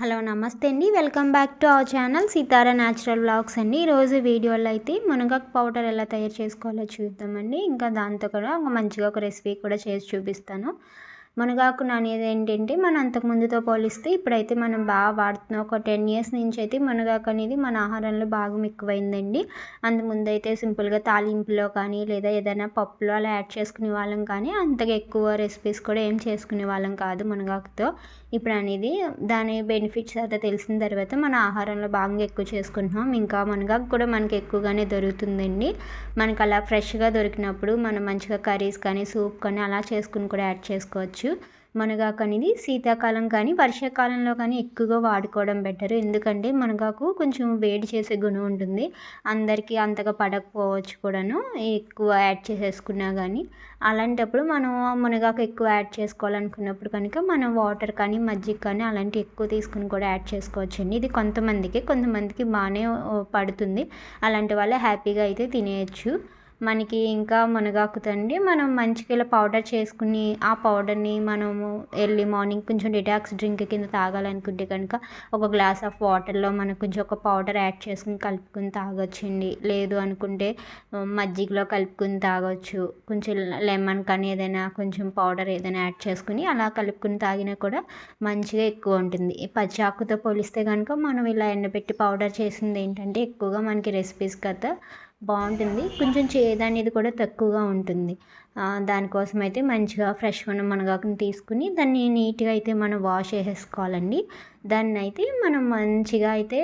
Hello నమస్తే అండి. Welcome back to our channel Seetara natural blogs అండి. ఈరోజు వీడియోలో అయితే మునగాకు పౌడర్ ఎలా తయారు చేసుకోవాలో చూద్దామండి. ఇంకా దాంతో కూడా ఒక మంచిగా ఒక రెసిపీ కూడా చేసి చూపిస్తాను. మునగాకు అనేది ఏంటంటే మనం అంతకుముందుతో పోలిస్తే ఇప్పుడైతే మనం బాగా వాడుతున్నాం ఒక టెన్ ఇయర్స్ నుంచి అయితే మునగాకు అనేది మన ఆహారంలో బాగా ఎక్కువైందండి. అంతకుముందు అయితే సింపుల్గా తాలింపులో కానీ లేదా ఏదైనా పప్పులో అలా యాడ్ చేసుకునే వాళ్ళం కానీ అంతగా ఎక్కువ రెసిపీస్ కూడా ఏం చేసుకునే వాళ్ళం కాదు మునగాకుతో. ఇప్పుడు అనేది దాని బెనిఫిట్స్ అయితే తెలిసిన తర్వాత మన ఆహారంలో బాగా ఎక్కువ చేసుకుంటున్నాం. ఇంకా మునగాకు కూడా మనకి ఎక్కువగానే దొరుకుతుందండి. మనకు అలా ఫ్రెష్గా దొరికినప్పుడు మనం మంచిగా కర్రీస్ కానీ సూప్ కానీ అలా చేసుకుని కూడా యాడ్ చేసుకోవచ్చు. మునగాకు అనేది శీతాకాలం కానీ వర్షాకాలంలో కానీ ఎక్కువగా వాడుకోవడం బెటర్. ఎందుకంటే మునగాకు కొంచెం వేడి చేసే గుణం ఉంటుంది. అందరికీ అంతగా పడకపోవచ్చు కూడాను ఎక్కువ యాడ్ చేసేసుకున్నా కానీ అలాంటప్పుడు మనం మునగాకు ఎక్కువ యాడ్ చేసుకోవాలనుకున్నప్పుడు కనుక మనం వాటర్ కానీ మజ్జిగ కానీ అలాంటివి ఎక్కువ తీసుకుని కూడా యాడ్ చేసుకోవచ్చండి. ఇది కొంతమందికి కొంతమందికి బాగానే పడుతుంది. అలాంటి వాళ్ళే హ్యాపీగా అయితే తినేయచ్చు. మనకి ఇంకా మునగాకుతండి. మనం మంచిగా ఇలా పౌడర్ చేసుకుని ఆ పౌడర్ని మనము ఎర్లీ మార్నింగ్ కొంచెం డిటాక్స్ డ్రింక్ కింద తాగాలనుకుంటే కనుక ఒక గ్లాస్ ఆఫ్ వాటర్లో మనకు కొంచెం ఒక పౌడర్ యాడ్ చేసుకుని కలుపుకుని తాగొచ్చండి. లేదు అనుకుంటే మజ్జిగలో కలుపుకుని తాగొచ్చు. కొంచెం లెమన్ కానీ ఏదైనా కొంచెం పౌడర్ ఏదైనా యాడ్ చేసుకుని అలా కలుపుకుని తాగినా కూడా మంచిగా ఎక్కువ ఉంటుంది. పచ్చి ఆకుతో పోలిస్తే కనుక మనం ఇలా ఎండబెట్టి పౌడర్ చేసింది ఏంటంటే ఎక్కువగా మనకి రెసిపీస్ కదా బాగుంటుంది. కొంచెం చేదు అనేది కూడా తక్కువగా ఉంటుంది. దానికోసం అయితే మంచిగా ఫ్రెష్గా ఉన్న మునగాకుని తీసుకుని దాన్ని నీట్గా అయితే మనం వాష్ చేసేసుకోవాలండి. దాన్ని అయితే మనం మంచిగా అయితే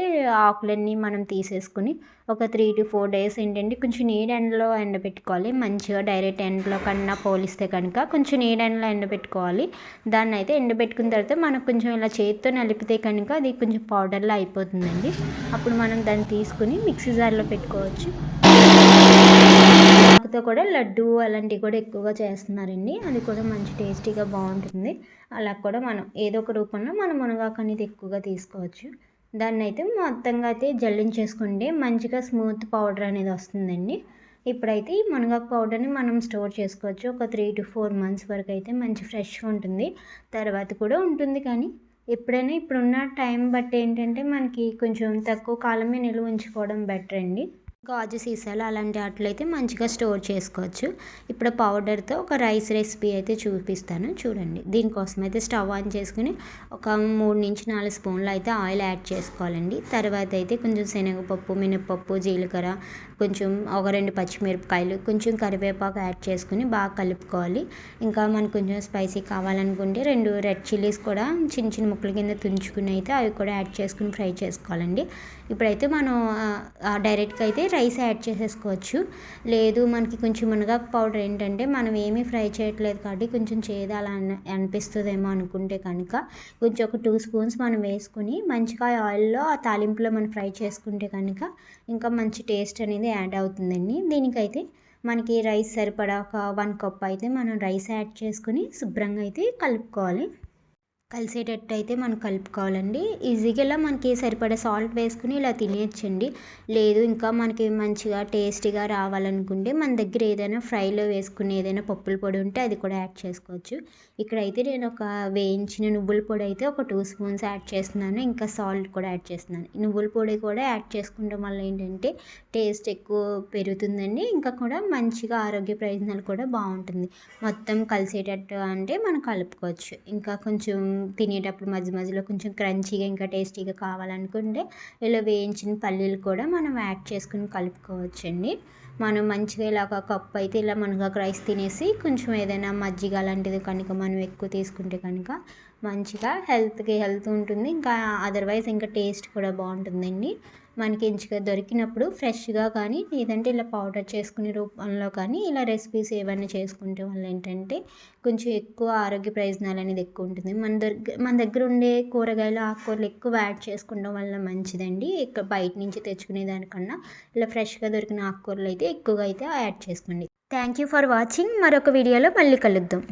ఆకులన్నీ మనం తీసేసుకుని ఒక త్రీ టు ఫోర్ డేస్ ఏంటంటే కొంచెం నీడ ఎండలో ఎండబెట్టుకోవాలి. మంచిగా డైరెక్ట్ ఎండలో కన్నా పోలిస్తే కనుక కొంచెం నీడ ఎండలో ఎండబెట్టుకోవాలి. దాన్ని అయితే ఎండబెట్టుకున్న తర్వాత మనకు కొంచెం ఇలా చేతితో నలిపితే కనుక అది కొంచెం పౌడర్లో అయిపోతుందండి. అప్పుడు మనం దాన్ని తీసుకుని మిక్సీ జార్లో పెట్టుకోవచ్చు. ఆకుతో కూడా లడ్డు అలాంటివి కూడా ఎక్కువగా చేస్తున్నారండి. అది కూడా మంచి టేస్టీగా బాగుంటుంది. అలా కూడా మనం ఏదో ఒక రూపంలో మనం మునగాకు అనేది ఎక్కువగా తీసుకోవచ్చు. దాన్ని అయితే మొత్తంగా అయితే జల్లించేసుకుంటే మంచిగా స్మూత్ పౌడర్ అనేది వస్తుందండి. ఇప్పుడైతే ఈ మునగాకు పౌడర్ని మనం స్టోర్ చేసుకోవచ్చు. ఒక త్రీ టు ఫోర్ మంత్స్ వరకు అయితే మంచి ఫ్రెష్గా ఉంటుంది. తర్వాత కూడా ఉంటుంది కానీ ఎప్పుడైనా ఇప్పుడున్న టైం బట్టి ఏంటంటే మనకి కొంచెం తక్కువ కాలమే నిల్వ ఉంచుకోవడం బెటర్ అండి గాజు సీసాలు అలాంటి అయితే మంచిగా స్టోర్ చేసుకోవచ్చు. ఇప్పుడు పౌడర్తో ఒక రైస్ రెసిపీ అయితే చూపిస్తాను. చూడండి. దీనికోసం అయితే స్టవ్ ఆన్ చేసుకుని ఒక మూడు నుంచి నాలుగు స్పూన్లు అయితే ఆయిల్ యాడ్ చేసుకోవాలండి. తర్వాత అయితే కొంచెం శనగపప్పు మినపప్పు జీలకర్ర కొంచెం ఒక రెండు పచ్చిమిరపకాయలు కొంచెం కరివేపాకు యాడ్ చేసుకుని బాగా కలుపుకోవాలి. ఇంకా మనకు కొంచెం స్పైసీ కావాలనుకుంటే రెండు రెడ్ చిల్లీస్ కూడా చిన్న చిన్న ముక్కల కింద తుంచుకుని అయితే అవి కూడా యాడ్ చేసుకుని ఫ్రై చేసుకోవాలండి. ఇప్పుడైతే మనం డైరెక్ట్గా అయితే రైస్ యాడ్ చేసేసుకోవచ్చు. లేదు మనకి కొంచెం మునగాకు పౌడర్ ఏంటంటే మనం ఏమీ ఫ్రై చేయట్లేదు కాబట్టి కొంచెం చేదాలా అనిపిస్తుందేమో అనుకుంటే కనుక కొంచెం ఒక టూ స్పూన్స్ మనం వేసుకుని మంచిగా ఆయిల్లో ఆ తాలింపులో మనం ఫ్రై చేసుకుంటే కనుక ఇంకా మంచి టేస్ట్ అనేది యాడ్ అవుతుందండి. దీనికైతే మనకి రైస్ సరిపడా ఒక వన్ కప్ అయితే మనం రైస్ యాడ్ చేసుకుని శుభ్రంగా అయితే కలుపుకోవాలి. కలిసేటట్టు అయితే మనం కలుపుకోవాలండి. ఈజీగా ఇలా మనకి సరిపడే సాల్ట్ వేసుకుని ఇలా తినేయచ్చండి. లేదు ఇంకా మనకి మంచిగా టేస్టీగా రావాలనుకుంటే మన దగ్గర ఏదైనా ఫ్రైలో వేసుకునే ఏదైనా పప్పుల పొడి ఉంటే అది కూడా యాడ్ చేసుకోవచ్చు. ఇక్కడైతే నేను ఒక వేయించిన నువ్వుల పొడి అయితే ఒక టూ స్పూన్స్ యాడ్ చేస్తున్నాను. ఇంకా సాల్ట్ కూడా యాడ్ చేస్తున్నాను. నువ్వుల పొడి కూడా యాడ్ చేసుకోవడం వల్ల ఏంటంటే టేస్ట్ ఎక్కువ పెరుగుతుందండి. ఇంకా కూడా మంచిగా ఆరోగ్య ప్రయోజనాలు కూడా బాగుంటుంది. మొత్తం కలిసేటట్టు అంటే మనం కలుపుకోవచ్చు. ఇంకా కొంచెం తినేటప్పుడు మధ్య మధ్యలో కొంచెం క్రంచీగా ఇంకా టేస్టీగా కావాలనుకుంటే ఇలా వేయించిన పల్లీలు కూడా మనం యాడ్ చేసుకుని కలుపుకోవచ్చండి. మనం మంచిగా ఇలాగ కప్పు అయితే ఇలా మనకు రైస్ తినేసి కొంచెం ఏదైనా మజ్జిగ లాంటిది కనుక మనం ఎక్కువ తీసుకుంటే కనుక మంచిగా హెల్త్కి హెల్త్ ఉంటుంది. ఇంకా అదర్వైజ్ ఇంకా టేస్ట్ కూడా బాగుంటుందండి. మనకి ఇంచుగా దొరికినప్పుడు ఫ్రెష్గా కానీ లేదంటే ఇలా పౌడర్ చేసుకునే రూపంలో కానీ ఇలా రెసిపీస్ ఏమైనా చేసుకుంటే వల్ల ఏంటంటే కొంచెం ఎక్కువ ఆరోగ్య ప్రయోజనాలు అనేది ఎక్కువ ఉంటుంది. మన దగ్గర మన దగ్గర ఉండే కూరగాయలు ఆకుకూరలు ఎక్కువ యాడ్ చేసుకోవడం వల్ల మంచిదండి. ఇక్కడ బయట నుంచి తెచ్చుకునే దానికన్నా ఇలా ఫ్రెష్గా దొరికిన ఆకుకూరలు అయితే ఎక్కువగా అయితే యాడ్ చేసుకోండి. Thank you for watching. మరొక వీడియోలో మళ్ళీ కలుద్దాం.